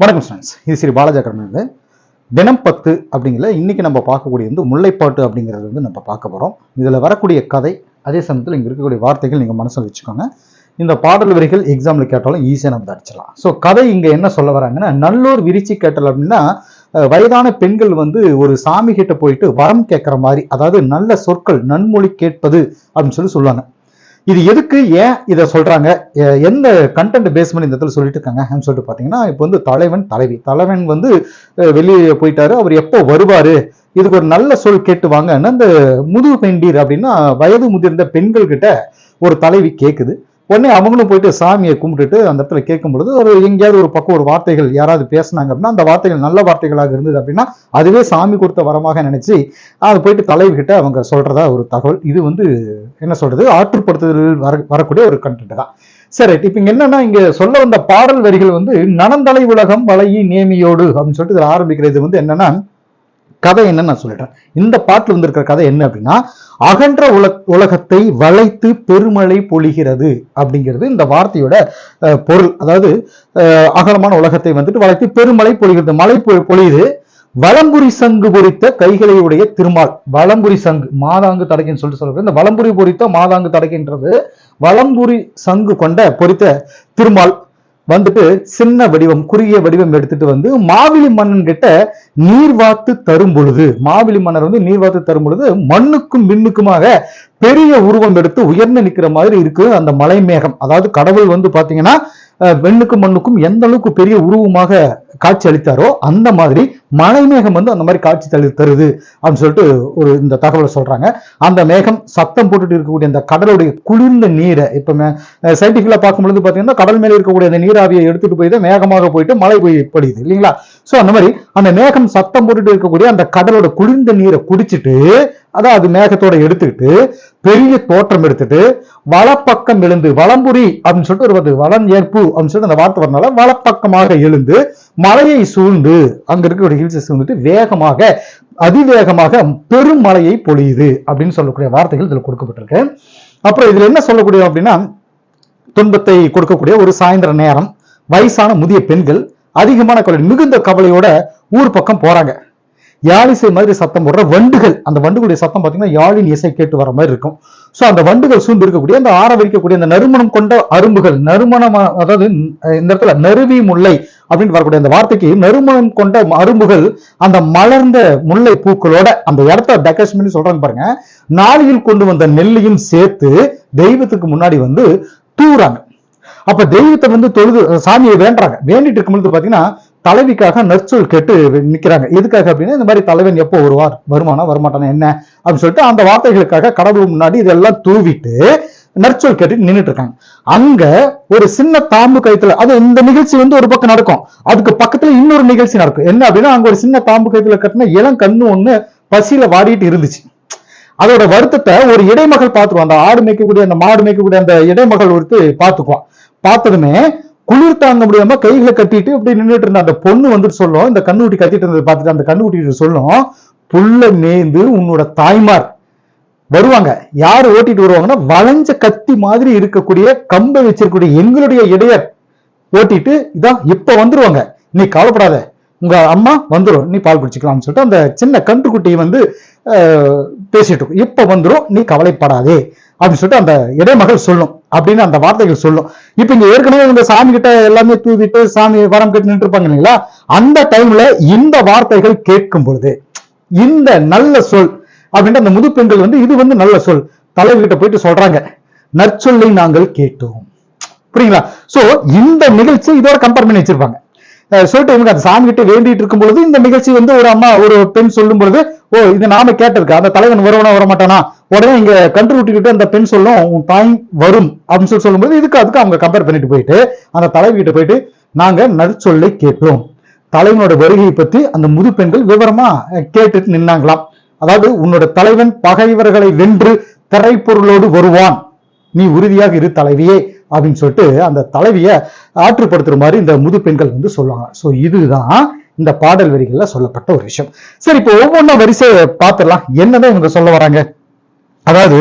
வணக்கம் ஸ்டூடெண்ட்ஸ் இது ஸ்ரீ பாலாஜாக்கரன் தினம் பத்து அப்படிங்கிற இன்னைக்கு நம்ம பார்க்கக்கூடிய வந்து முல்லைப்பாட்டு அப்படிங்கிறது வந்து நம்ம பார்க்க போகிறோம் இதில் வரக்கூடிய கதை அதே சமயத்தில் இங்கே இருக்கக்கூடிய வார்த்தைகள் நீங்கள் மனசில் வச்சுக்கோங்க. இந்த பாடல் வரிகள் எக்ஸாமில் கேட்டாலும் ஈஸியாக நம்ம அடிச்சிடலாம். ஸோ கதை இங்கே என்ன சொல்ல வராங்கன்னா நல்லூர் விரிச்சி கேட்டல் அப்படின்னா வயதான பெண்கள் வந்து ஒரு சாமி கிட்ட போயிட்டு வரம் கேட்குற மாதிரி அதாவது நல்ல சொற்கள் நன்மொழி கேட்பது அப்படின்னு சொல்லி சொல்லுவாங்க. இது எதுக்கு ஏன் இதை சொல்றாங்க? எந்த கண்டென்ட் பேஸ் பண்ணி இந்த இடத்துல சொல்லிட்டு இருக்காங்க? சொல்லிட்டு பார்த்தீங்கன்னா இப்போ வந்து தலைவன் தலைவி. தலைவன் வந்து வெளியே போயிட்டாரு. அவர் எப்போ வருவாரு? இதுக்கு ஒரு நல்ல சொல் கேட்டு வாங்கன்னு அந்த முதுகு பெண்டீர் அப்படின்னா வயது முதிர்ந்த பெண்கள் கிட்ட ஒரு தலைவி கேட்குது உடனே அவங்களும் போயிட்டு சாமியை கும்பிட்டுட்டு அந்த இடத்துல கேட்கும் பொழுது ஒரு எங்கேயாவது ஒரு பக்கம் ஒரு வார்த்தைகள் யாராவது பேசுனாங்க அப்படின்னா அந்த வார்த்தைகள் நல்ல வார்த்தைகளாக இருந்தது அப்படின்னா அதுவே சாமி கொடுத்த வரமாக நினைச்சு அது போயிட்டு தலைவிகிட்ட அவங்க சொல்றதா ஒரு தகவல். இது வந்து என்ன சொல்றது? ஆற்றுப்படுத்துதல் வர வரக்கூடிய ஒரு கண்டென்ட் தான். சரி இப்போ இங்க என்னன்னா இங்க சொல்ல வந்த பாடல் வரிகள் வந்து நனந்தலை உலகம் வளையி நேமியோடு அப்படின்னு சொல்லிட்டு இதுல ஆரம்பிக்கிறது வந்து என்னன்னா கதை என்னன்னு நான் சொல்லிட்டேன் இந்த பாட்டுல வந்திருக்கிற கதை என்ன அப்படின்னா அகன்ற உல உலகத்தை வளைத்து பெருமழை பொழிகிறது அப்படிங்கிறது இந்த வார்த்தையோட பொருள். அதாவது அகலமான உலகத்தை வந்துட்டு வளைத்து பெருமழை பொழிகிறது. மழை பொ- பொழியுது. வலம்புரி சங்கு பொறித்த கைகளை உடைய திருமால். வளம்புரி சங்கு மாதாங்கு தடக்கைன்னு சொல்லிட்டு சொல்றது இந்த வலம்புரி பொறித்த மாதாங்கு தடக்கைன்றது வலம்புரி சங்கு கொண்ட பொறித்த திருமால். வந்துட்டு சின்ன வடிவம் குறுகிய வடிவம் எடுத்துட்டு வந்து மாவிலி மன்னன் கிட்ட நீர் வாத்து தரும் பொழுது மாவிலி மன்னர் வந்து நீர் வாத்து தரும் பொழுது மண்ணுக்கும் மின்னுக்குமாக பெரிய உருவம் எடுத்து உயர்ந்து நிற்கிற மாதிரி இருக்கு அந்த மலை மேகம் அதாவது கடவுள் வந்து பாத்தீங்கன்னா வெண்ணுக்கும் மண்ணுக்கும் எந்த அளவுக்கு பெரிய உருவமாக காட்சி அளித்தாரோ அந்த மாதிரி மலை மேகம் வந்து அந்த மாதிரி காட்சி தளி தருது அப்படின்னு சொல்லிட்டு ஒரு இந்த தகவலை சொல்றாங்க. அந்த மேகம் சத்தம் போட்டுட்டு இருக்கக்கூடிய அந்த கடலுடைய குளிர்ந்த நீரை இப்ப சயின்டிஃபிக்கலா பார்க்கும்பொழுது பாத்தீங்கன்னா கடல் மேல இருக்கக்கூடிய அந்த நீராவியை எடுத்துட்டு போய் தான் மேகமாக போயிட்டு மழை போய் படியுது இல்லைங்களா? சோ அந்த மாதிரி அந்த மேகம் சத்தம் போட்டுட்டு இருக்கக்கூடிய அந்த கடலோட குளிர்ந்த நீரை குடிச்சிட்டு அதான் அது மேகத்தோட எடுத்துக்கிட்டு பெரிய தோற்றம் எடுத்துட்டு வலப்பக்கம் எழுந்து வலம்புரி அப்படின்னு சொல்லிட்டு ஒரு வந்து வளம் ஏற்பு அப்படின்னு சொல்லிட்டு அந்த வார்த்தை வரனால வலப்பக்கமாக எழுந்து மலையை சூழ்ந்து அங்க இருக்கக்கூடிய ஹில்ஸஸ் வந்துட்டு வேகமாக அதிவேகமாக பெரும் மழையை பொழியுது அப்படின்னு சொல்லக்கூடிய வார்த்தைகள் இதுல கொடுக்கப்பட்டிருக்கு. அப்புறம் இதுல என்ன சொல்லக்கூடிய அப்படின்னா துன்பத்தை கொடுக்கக்கூடிய ஒரு சாயந்தர நேரம் வயசான முதிய பெண்கள் அதிகமான கவலை மிகுந்த கவலையோட ஊர் பக்கம் போறாங்க. யாழிசை மாதிரி சத்தம் போடுற வண்டுகள் அந்த வண்டுகளுடைய சத்தம் பார்த்தீங்கன்னா யாழின் இசை கேட்டு வர மாதிரி இருக்கும். ஸோ அந்த வண்டுகள் சூழ்ந்து இருக்கக்கூடிய அந்த ஆரவரிக்கக்கூடிய அந்த நறுமணம் கொண்ட அரும்புகள் நறுமணம் அதாவது இந்த இடத்துல நறுவி முல்லை அப்படின்னு வரக்கூடிய அந்த வார்த்தைக்கு நறுமணம் கொண்ட அரும்புகள் அந்த மலர்ந்த முல்லை பூக்களோட அந்த இடத்த டெக்கரேஷன் பண்ணி சொல்றாங்க பாருங்க. நாளில் கொண்டு வந்த நெல்லையும் சேர்த்து தெய்வத்துக்கு முன்னாடி வந்து தூறாங்க. அப்ப தெய்வத்தை வந்து தொழுது சாமியை வேண்டுறாங்க. வேண்டிட்டு இருக்கும்போது பாத்தீங்கன்னா தலைவிக்காக நற்சொல் கேட்டு நிக்கிறாங்க. எதுக்காக அப்படின்னா இந்த மாதிரி தலைவன் எப்போ வருவார்? வருமானா வரமாட்டானா என்ன? அப்படின்னு சொல்லிட்டு அந்த வார்த்தைகளுக்காக கடவுள் முன்னாடி இதெல்லாம் தூவிட்டு நற்சொல் கேட்டு நின்னுட்டு இருக்காங்க. அங்க ஒரு சின்ன தாம்பு கயித்துல அது இந்த நிகழ்ச்சி வந்து ஒரு பக்கம் நடக்கும். அதுக்கு பக்கத்துல இன்னொரு நிகழ்ச்சி நடக்கும். என்ன அப்படின்னா அங்க ஒரு சின்ன தாம்பு கயித்துல கட்டின இளம் கண்ணு ஒண்ணு பசியில வாடிட்டு இருந்துச்சு. அதோட வருத்தத்தை ஒரு இடைமகள் பார்த்துருவான். அந்த ஆடு மேய்க்கக்கூடிய அந்த மாடு மேய்க்கக்கூடிய அந்த இடைமகள் ஒருத்து பார்த்துக்குவான். பார்த்ததுமே குளிர் தாங்க முடியாம கைகளை கட்டிட்டு இப்படி நின்றுட்டு இருந்த அந்த பொண்ணு வந்துட்டு சொல்லும். இந்த கண்ணுக்குட்டி கத்திட்டு இருந்தது பார்த்துட்டு அந்த கண்ணுக்குட்டி சொல்லும் புல்ல நேந்து உன்னோட தாய்மார் வருவாங்க. யாரு ஓட்டிட்டு வருவாங்கன்னா வளைஞ்ச கத்தி மாதிரி இருக்கக்கூடிய கம்பை வச்சிருக்கக்கூடிய எங்களுடைய இடையர் ஓட்டிட்டு இதான் இப்ப வந்துருவாங்க. நீ கவலைப்படாத. உங்க அம்மா வந்துரும். நீ பால் குடிச்சுக்கலாம்னு சொல்லிட்டு அந்த சின்ன கன்றுக்குட்டி வந்து பேசிட்டு இருக்கும். இப்ப வந்துரும். நீ கவலைப்படாதே. அப்படின்னு சொல்லிட்டு அந்த இடைமகள் சொல்லும் அப்படின்னு அந்த வார்த்தைகள் சொல்லும். இப்ப இங்க ஏற்கனவே இந்த சாமி கிட்ட எல்லாமே தூவிட்டு சாமி வரம் கட்டி நின்று இருப்பாங்க இல்லைங்களா? அந்த டைம்ல இந்த வார்த்தைகள் கேட்கும் பொழுது இந்த நல்ல சொல் அப்படின்ட்டு அந்த முது பெண்கள் வந்து இது வந்து நல்ல சொல். தலைவர்கிட்ட போயிட்டு சொல்றாங்க நற்சொல்லை நாங்கள் கேட்டோம். புரியுங்களா? சோ இந்த நிகழ்ச்சி இதோட கம்பேர் பண்ணி வச்சிருப்பாங்க. சொல்லிட்டு இவங்க அந்த சாமி கிட்ட வேண்டிட்டு இருக்கும் பொழுது இந்த நிகழ்ச்சி வந்து ஒரு அம்மா ஒரு பெண் சொல்லும் பொழுது ஓ இது நாம கேட்டிருக்கு? அந்த தலைவன் வருவனா வரமாட்டானா? உடனே இங்க கன்று விட்டுக்கிட்டு அந்த பெண் சொல்லும் உன் தாய் வரும் அப்படின்னு சொல்லி சொல்லும்போது இதுக்கு அதுக்கு அவங்க கம்பேர் பண்ணிட்டு போயிட்டு அந்த தலைவி கிட்ட போயிட்டு நாங்க நற்சொல்லை கேட்டோம் தலைவனோட வருகையை பத்தி அந்த முது பெண்கள் விவரமா கேட்டுட்டு நின்னாங்களாம். அதாவது உன்னோட தலைவன் பகைவர்களை வென்று திரைப்பொருளோடு வருவான். நீ உறுதியாக இரு தலைவியே. அப்படின்னு சொல்லிட்டு அந்த தலைவியை ஆற்றுப்படுத்துற மாதிரி இந்த முது பெண்கள் வந்து சொல்லுவாங்க. சோ இதுதான் இந்த பாடல் வரிகள்ல சொல்லப்பட்ட ஒரு விஷயம். சரி இப்போ ஒவ்வொன்றா வரிசை பார்த்துடலாம். என்னதான் இவங்க சொல்ல வராங்க? அதாவது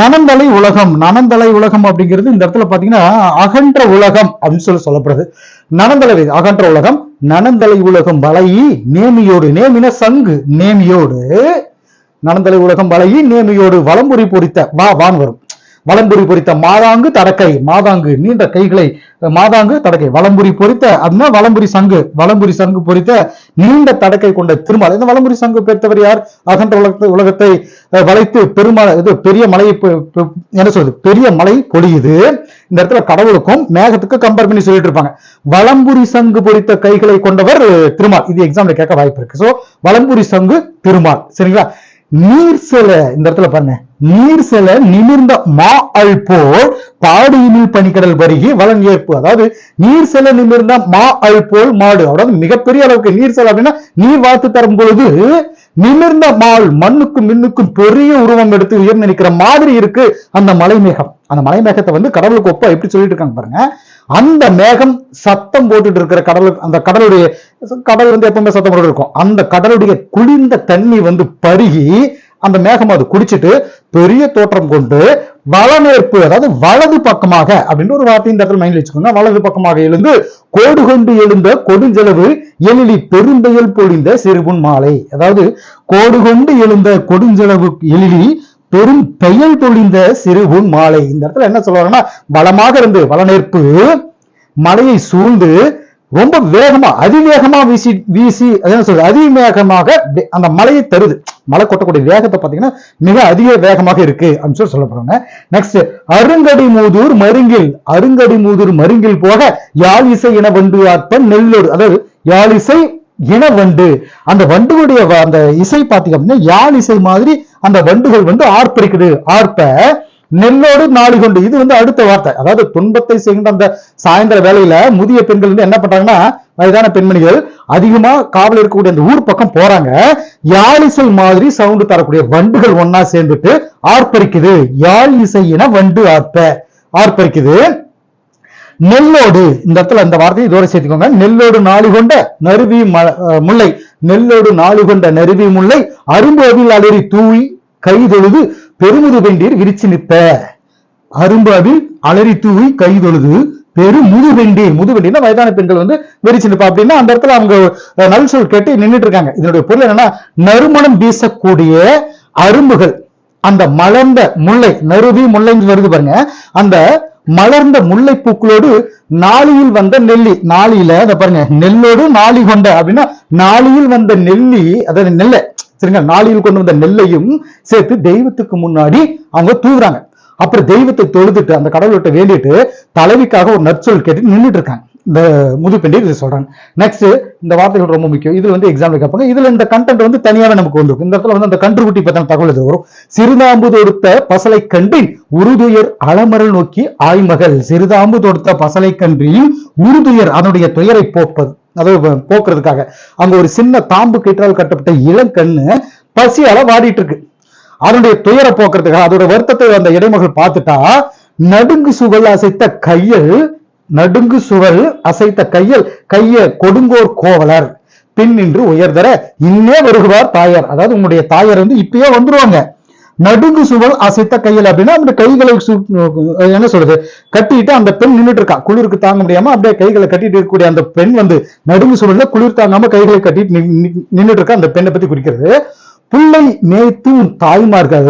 நனந்தலை உலகம் நனந்தலை உலகம் அப்படிங்கிறது இந்த இடத்துல பாத்தீங்கன்னா அகன்ற உலகம் அப்படின்னு சொல்லி சொல்லப்படுது. நனந்தலை அகன்ற உலகம் நனந்தலை உலகம் வளையி நேமியோடு நேமின சங்கு நேமியோடு நனந்தலை உலகம் வளையி நேமியோடு வலம்புரி பொறித்த வா வான் வரும். வலம்புரி பொறித்த மாதாங்கு தடக்கை. மாதாங்கு நீண்ட கைகளை மாதாங்கு தடக்கை. வலம்புரி பொறித்த அப்படின்னா வலம்புரி சங்கு. வலம்புரி சங்கு பொறித்த நீண்ட தடக்கை கொண்ட திருமால். இந்த வலம்புரி சங்கு பெற்றவர் யார்? அகன்ற உலகத்தை உலகத்தை வளைத்து பெருமாள் இது பெரிய மலையை என்ன சொல்றது? பெரிய மலை பொழியுது. இந்த இடத்துல கடவுளுக்கும் மேகத்துக்கு கம்பேர் பண்ணி சொல்லிட்டு இருப்பாங்க. வலம்புரி சங்கு பொறித்த கைகளை கொண்டவர் திருமால். இது எக்ஸாம்ல கேட்க வாய்ப்பு இருக்கு. சோ வலம்புரி சங்கு திருமால். சரிங்களா? நீர் சில இந்த இடத்துல பாருங்க. நீர் சில நிமிர்ந்த மா அல் போல் பாடியினில் பனிக்கடல் பருகி வளன் ஏற்பு அதாவது நீர் சில நிமிர்ந்த மா அல் போல் மாடு. அதாவது மிகப்பெரிய அளவுக்கு நீர் சில அப்படின்னா நீர் வாத்து தரும் பொழுது நிமிர்ந்த மால் மண்ணுக்கும் மின்னுக்கும் பெரிய உருவம் எடுத்து உயர்ந்து நிற்கிற மாதிரி இருக்கு அந்த மலை மேகம். அந்த மலை மேகத்தை வந்து கடவுளுக்கு ஒப்பா எப்படி சொல்லிட்டு இருக்காங்க பாருங்க. அந்த மேகம் சத்தம் போட்டுட்டு இருக்கிற கடல் அந்த கடலுடைய கடல் வந்து எப்பவுமே சத்தம் போட்டு இருக்கும். அந்த கடலுடைய குளிர்ந்த தண்ணி வந்து பருகி அந்த மேகம் அது குடிச்சிட்டு பெரிய தோற்றம் கொண்டு வளமேற்பு அதாவது வலது பக்கமாக அப்படின்னு ஒரு வார்த்தை இந்த இடத்துல மைண்ட்ல வச்சுக்கோங்க. வலது பக்கமாக எழுந்து கோடு கொண்டு எழுந்த கொடுஞ்செலவு எழிலி பெரும்பெயல் பொழிந்த சிறுபுன் மாலை. அதாவது கோடு கொண்டு எழுந்த கொடுஞ்செலவு எழிலி பெரும் பெயல் பொழிந்த சிறுபுன் மாலை. இந்த இடத்துல என்ன சொல்லுவாங்கன்னா பலமாக இருந்து வளநேர்ப்பு மலையை சூழ்ந்து ரொம்ப வேகமா அதிவேகமா வீசி வீசி என்ன சொல்றது? அதிவேகமாக அந்த மலையை தருது. மலை கொட்டக்கூடிய வேகத்தை பாத்தீங்கன்னா மிக அதிக வேகமாக இருக்கு அப்படின்னு சொல்லி சொல்லப்படுறாங்க. நெக்ஸ்ட் அருங்கடி மூதூர் மருங்கில் அருங்கடி மூதூர் மருங்கில் போக யாழ் இசை இன வண்டு ஆற்ப நெல்லூர். அதாவது யாழ் இசை இன வண்டு. அந்த வண்டுகளுடைய வ- அந்த இசை பாத்தீங்க அப்படின்னா யாழ் இசை மாதிரி அந்த வண்டுகள் வந்து ஆர்ப்பரிக்குது. ஆர்ப்ப நெல்லோடு நாளி கொண்டு இது வந்து அடுத்த வார்த்தை. அதாவது துன்பத்தை செய்கின்ற அந்த சாயந்தர வேலையில முதிய பெண்கள் வந்து என்ன பண்றாங்கன்னா வயதான பெண்மணிகள் அதிகமா காவல் இருக்கக்கூடிய அந்த ஊர் பக்கம் போறாங்க. யாழிசை மாதிரி சவுண்டு தரக்கூடிய வண்டுகள் ஒன்னா சேர்ந்துட்டு ஆர்ப்பரிக்குது. யாழ் இசையின வண்டு ஆர்ப்ப. ஆர்ப்பரிக்குது. நெல்லோடு. இந்த இடத்துல அந்த வார்த்தையை இதோட சேர்த்துக்கோங்க. நெல்லோடு நாளி கொண்ட நறுவி முல்லை. நெல்லோடு நாளி கொண்ட நறுவி முல்லை. அரும்பு அவில் அலறி தூவி கைதொழுது பெருமுது வெண்டீர் விரிச்சு நிற்ப. அரும்பாவில் அலறி தூவி கைதொழுது பெரு முதுவெண்டி முதுவெண்டினா வயதான பெண்கள் வந்து விரிச்சு நிற்பா. அப்படின்னா அந்த இடத்துல அவங்க நல் சொல் கேட்டு நின்னுட்டு இருக்காங்க. இதனுடைய பொருள் என்னன்னா நறுமணம் வீசக்கூடிய அரும்புகள். அந்த மலர்ந்த முல்லை நறுவி முல்லைன்னு வருது பாருங்க. அந்த மலர்ந்த முல்லை பூக்களோடு நாளியில் வந்த நெல்லி நாளியில அதை பாருங்க நெல்லோடு நாளி கொண்ட அப்படின்னா நாளியில் வந்த நெல்லி அதாவது நெல்லை சரிங்க நாளியில் கொண்டு வந்த நெல்லையும் சேர்த்து தெய்வத்துக்கு முன்னாடி அவங்க தூவுறாங்க. அப்புறம் தெய்வத்தை தொழுதுட்டு அந்த கடவுள்கிட்ட வேண்டிட்டு தலைவிக்காக ஒரு நற்சொல் கேட்டு நின்னுட்டு இருக்காங்க. இந்த முதுப்பெண்டி இது சொல்றாங்க. நெக்ஸ்ட் இந்த வார்த்தைகள் ரொம்ப முக்கியம். இதுல வந்து எக்ஸாம்பிள் கேட்பாங்க. இதுல இந்த கண்டென்ட் வந்து தனியாவே நமக்கு வந்து இந்த இடத்துல வந்து அந்த கன்றுகுட்டி பத்தின தகவல் இது வரும் சிறுதாம்பு தொடுத்த பசலை கன்றின் உருதுயர் அலமரல் நோக்கி ஆய்மகள். சிறுதாம்பு தொடுத்த பசலை கன்றியும் உருதுயர் அதனுடைய துயரை போப்பது. அதாவது போக்குறதுக்காக. அங்க ஒரு சின்ன தாம்பு கயிற்றால் கட்டப்பட்ட இளங்கண்ணு பசியால வாடிட்டு இருக்கு அதனுடைய துயரை போக்குறதுக்காக அதோட வருத்தத்தை அந்த இடைமகள் பார்த்துட்டா நடுங்கு சுவல் அசைத்த கையில் நடுங்கு சுவல் அசைத்த கையில் கைய கொடுங்கோர் கோவலர். பின் நின்று உயர்தர இன்னே வருகுவார் தாயார். அதாவது உங்களுடைய தாயார் வந்து இப்பயே வந்துருவாங்க. நடுங்கு சுவல் அசைத்த கையில் அப்படின்னா அந்த கைகளை என்ன சொல்றது கட்டிட்டு அந்த பெண் நின்னுட்டு இருக்கா குளிருக்கு தாங்க முடியாம அப்படியே கைகளை கட்டிட்டு இருக்கக்கூடிய அந்த பெண் வந்து நடுங்கு சுவல்ல குளிர் தாங்காம கைகளை கட்டிட்டு நின்றுட்டு நின்னுட்டு இருக்கா அந்த பெண்ணை பத்தி குறிக்கிறது. பிள்ளை மேய்த்தும் உன் தாய்மார்கள்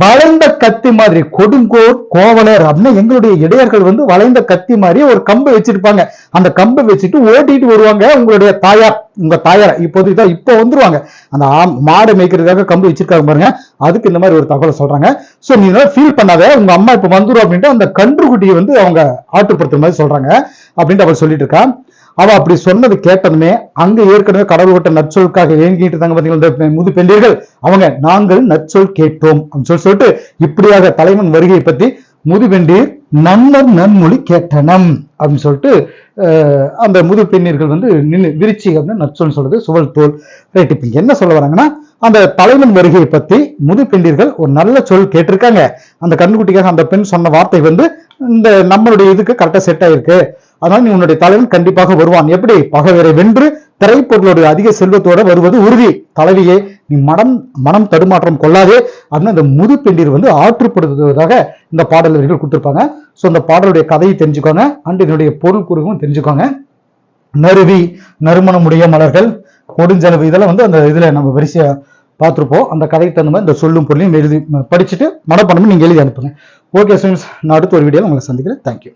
வளைந்த கத்தி மாதிரி கொடுங்கோர் கோவலர் அப்படின்னு எங்களுடைய இடையர்கள் வந்து வளைந்த கத்தி மாதிரி ஒரு கம்பை வச்சிருப்பாங்க. அந்த கம்பை வச்சுட்டு ஓட்டிட்டு வருவாங்க உங்களுடைய தாயார் உங்க தாயார். இப்போது தான் இப்போ வந்துருவாங்க. அந்த மாடு மேய்க்கிறதுக்காக கம்பு வச்சிருக்காங்க பாருங்க. அதுக்கு இந்த மாதிரி ஒரு தகவலை சொல்றாங்க. சோ நீ ஃபீல் பண்ணாத உங்க அம்மா இப்ப வந்துரும் அப்படின்ட்டு அந்த கன்றுக்குட்டியை வந்து அவங்க ஆற்றுப்படுத்துற மாதிரி சொல்றாங்க. அப்படின்ட்டு அவள் சொல்லிட்டு இருக்கான் அவ அப்படி சொன்னது கேட்டதுமே அங்க ஏற்கனவே கடவுள் விட்ட நற்சொலுக்காக ஏங்கிட்டு இருந்தாங்க பாத்தீங்களா முது பெண்டியர்கள்? அவங்க நாங்கள் நற்சொல் கேட்டோம். அப்படின்னு சொல்லி சொல்லிட்டு இப்படியாக தலைவன் வருகையை பத்தி முதுபெண்டீர் நன்னர் நன்மொழி கேட்டனம் அப்படின்னு சொல்லிட்டு அந்த முது பெண்ணீர்கள் வந்து நின்று விரிச்சி அப்படின்னு நற்சொல் சொல்றது சுவல் தோல். ரைட் இப்ப என்ன சொல்ல வராங்கன்னா அந்த தலைவன் வருகையை பத்தி முது பெண்டீர்கள் ஒரு நல்ல சொல் கேட்டிருக்காங்க. அந்த கண்ணுக்குட்டிக்காக அந்த பெண் சொன்ன வார்த்தை வந்து இந்த நம்மளுடைய இதுக்கு கரெக்டா செட் ஆயிருக்கு. அதனால நீ உன்னுடைய தலைவன் கண்டிப்பாக வருவான். எப்படி? பகைவரை வென்று திரைப்பொருளுடைய அதிக செல்வத்தோட வருவது உறுதி. தலைவியே நீ மனம் மனம் தடுமாற்றம் கொள்ளாதே அப்படின்னு அந்த முது பெண்டீர் வந்து ஆற்றுப்படுத்துவதாக இந்த பாடல் வரிகள் கொடுத்துருப்பாங்க. ஸோ அந்த பாடலுடைய கதையை தெரிஞ்சுக்கோங்க. அண்ட் இதனுடைய பொருள் குறுகும் தெரிஞ்சுக்கோங்க. நறுவி நறுமணமுடைய மலர்கள் கொடுஞ்செலவு இதெல்லாம் வந்து அந்த இதில் நம்ம வரிசையாக பார்த்துருப்போம். அந்த கதைக்கு தகுந்த மாதிரி இந்த சொல்லும் பொருளையும் எழுதி படிச்சுட்டு மனப்பணமும் நீங்கள் எழுதி அனுப்புங்க. ஓகே ஸ்டூடெண்ட்ஸ் நான் அடுத்த ஒரு வீடியோவில் உங்களை சந்திக்கிறேன். தேங்க்யூ